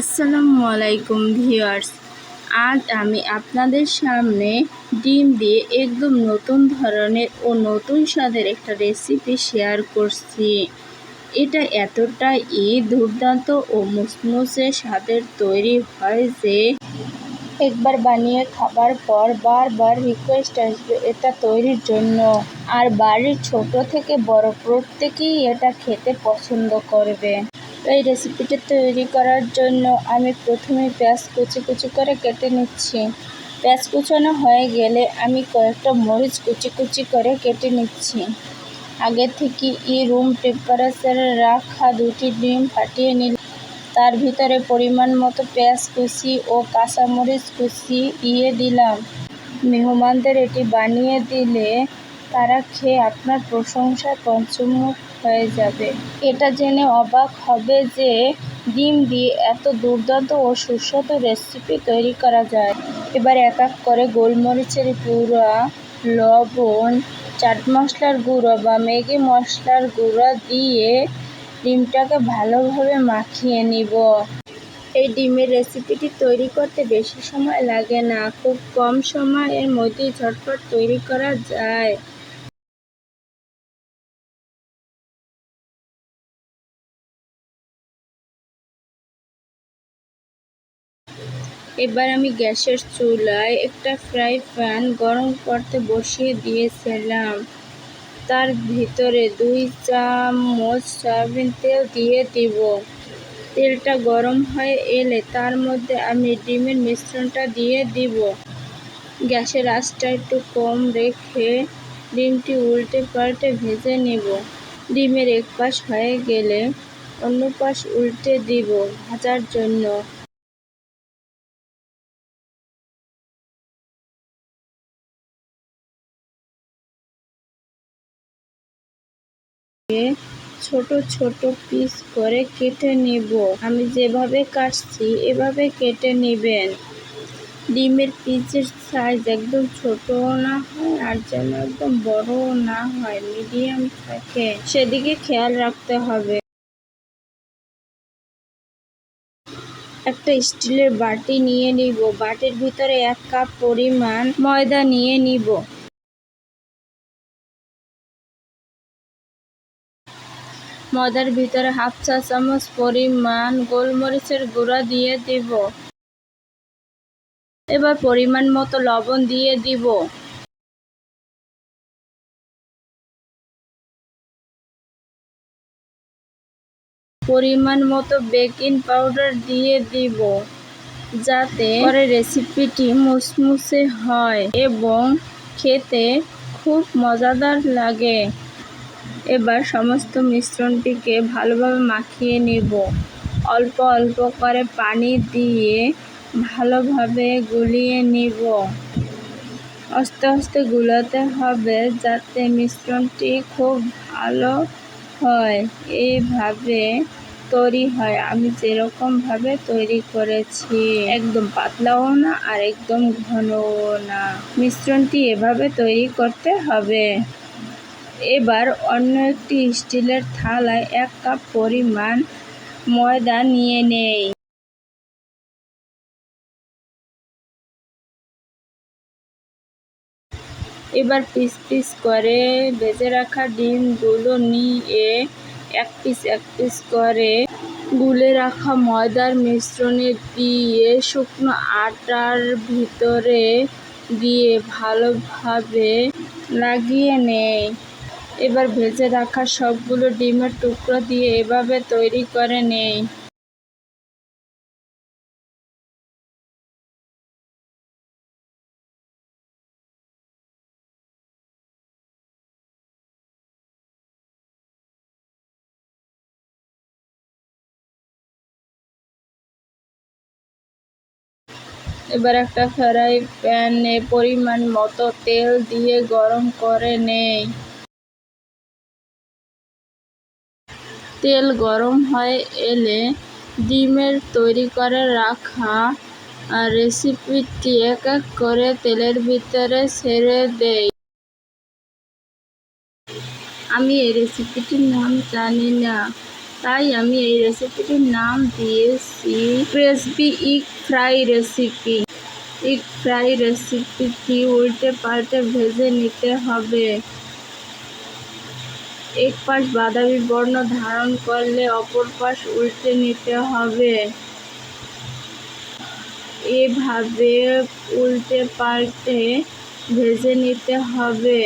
আসসালামু আলাইকুম ভিউয়ার্স। আজ আমি আপনাদের সামনে ডিম দিয়ে একদম নতুন ধরনের ও নতুন স্বাদের একটা রেসিপি শেয়ার করছি। এটা এতটাই দুর্দান্ত ও মুসমুসে স্বাদের তৈরি হয় যে একবার বানিয়ে খাবার পর বারবার রিকোয়েস্ট আসবে এটা তৈরির জন্য। আর বাড়ির ছোট থেকে বড় প্রত্যেকেই এটা খেতে পছন্দ করবে। এই রেসিপিটি তৈরি করার জন্য আমি প্রথমে পেঁয়াজ কুচি কুচি করে কেটে নিচ্ছি। পেঁয়াজ কুচানো হয়ে গেলে আমি কয়েকটা মরিচ কুচি কুচি করে কেটে নিচ্ছি। আগে থেকে ই রুম টেম্পারেচারে রাখা দুটি ডিম ফাটিয়ে নিল তার ভিতরে পরিমাণ মতো পেঁয়াজ কুচি ও কাঁচামরিচ কুচি দিয়ে দিলাম। মেহমানদের এটি বানিয়ে দিলে তারা খেয়ে আপনার প্রশংসা পঞ্চমুখ হয়ে যাবে। এটা জেনে অবাক হবে যে ডিম দিয়ে এত দুর্দান্ত ও সুস্বাদু রেসিপি তৈরি করা যায়। এবার এক এক করে গোলমরিচের গুঁড়া, লবণ, চাট মশলার গুঁড়ো বা ম্যাগি মশলার গুঁড়ো দিয়ে ডিমটাকে ভালোভাবে মাখিয়ে নিব। এই ডিমের রেসিপিটি তৈরি করতে বেশি সময় লাগে না। খুব কম সময়ের মধ্যেই ঝটপট তৈরি করা যায়। এবার আমি গ্যাসের চুলায় একটা ফ্রাই প্যান গরম করতে বসিয়ে দিয়েছিলাম। তার ভিতরে দুই চামচ সয়াবিন তেল দিয়ে দিব। তেলটা গরম হয়ে এলে তার মধ্যে আমি ডিমের মিশ্রণটা দিয়ে দিব। গ্যাসের আঁচটা একটু কম রেখে ডিমটি উল্টে পাল্টে ভেজে নেব। ডিমের এক পাশ হয়ে গেলে অন্য পাশ উল্টে দিব ভাজার জন্য। ছোট ছোট পিস করে কেটে নিব। আমি যেভাবে কাটছি, এভাবে কেটে নেবেন। ডিমের পিসের সাইজ একদম ছোটও না হয় আর যেন একদম বড়ও না হয় মিডিয়াম থাকে। সেদিকে খেয়াল রাখতে হবে। একটা স্টিলের বাটি নিয়ে নিব। বাটির ভিতরে এক কাপ পরিমাণ ময়দা নিয়ে নিব। ময়দার ভিতরে হাফ চা চামচ পরিমাণ গোলমরিচের গুঁড়া দিয়ে দিব। এবার পরিমাণ মতো লবণ দিয়ে দিব। পরিমাণ মতো বেকিং পাউডার দিয়ে দিব যাতে পরে রেসিপিটি মুসমুসে হয় এবং খেতে খুব মজাদার লাগে। এবার সমস্ত মিশ্রণটিকে ভালোভাবে মাখিয়ে নেব। অল্প অল্প করে পানি দিয়ে ভালোভাবে গুলিয়ে নিব। আস্তে আস্তে গুলাতে হবে যাতে মিশ্রণটি খুব ভালো হয় এইভাবে তৈরি হয়। আমি যেরকমভাবে তৈরি করেছি, একদম পাতলাও না আর একদম ঘনও না। মিশ্রণটি এভাবে তৈরি করতে হবে। এবার অন্য একটি স্টিলের থালায় এক কাপ পরিমাণ ময়দা নিয়ে নেই। এবার পিস পিস করে ভেজে রাখা ডিমগুলো নিয়ে এক পিস এক পিস করে গুলে রাখা ময়দার মিশ্রণে দিয়ে শুকনো আটার ভিতরে দিয়ে ভালোভাবে লাগিয়ে নেয় এবার ভেজে রাখা সবগুলো ডিমের টুকরো দিয়ে এভাবে তৈরি করে নেই। এবার একটা ফ্রাই প্যানে পরিমাণ মতো তেল দিয়ে গরম করে নেই। তেল গরম হয়ে এলে ডিমের তৈরি করে রাখা রেসিপিটি এক এক করে তেলের ভিতরে ছেড়ে দেই। আমি এই রেসিপিটির নাম জানি না, তাই আমি এই রেসিপিটির নাম দিয়েছি crispy egg fry recipe. Egg fry রেসিপিটি উল্টে পাল্টে ভেজে নিতে হবে। এক পাশ বাদামি বর্ণ ধারণ করলে অপর পাশ উল্টে নিতে হবে। এভাবে উল্টে পাল্টে ভেজে নিতে হবে।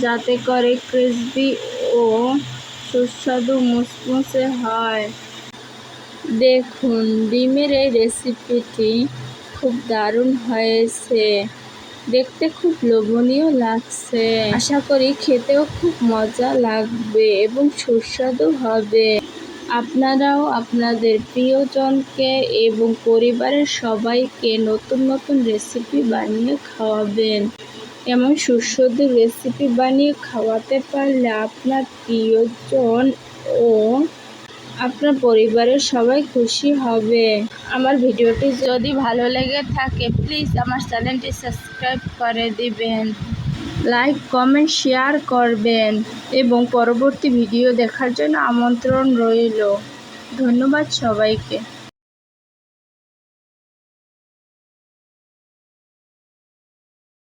যাতে করে ক্রিসপি ও সুস্বাদু মুসমুসে হয়। দেখুন, ডিমের এই রেসিপিটি খুব দারুণ হয়েছে। দেখতে খুব লোভনীয় লাগছে। আশা করি খেতেও খুব মজা লাগবে এবং সুস্বাদু হবে। আপনারাও আপনাদের প্রিয়জনকে এবং পরিবারের সবাইকে নতুন নতুন রেসিপি বানিয়ে খাওয়াবেন। এমন সুস্বাদু রেসিপি বানিয়ে খাওয়াতে পারলে আপনার প্রিয়জন ও আপনার পরিবারের সবাই খুশি হবে। আমার ভিডিওটি যদি ভালো লেগে থাকে প্লিজ আমার চ্যানেলটি সাবস্ক্রাইব করে দিবেন। লাইক কমেন্ট শেয়ার করবেন এবং পরবর্তী ভিডিও দেখার জন্য আমন্ত্রণ রইল। ধন্যবাদ সবাইকে।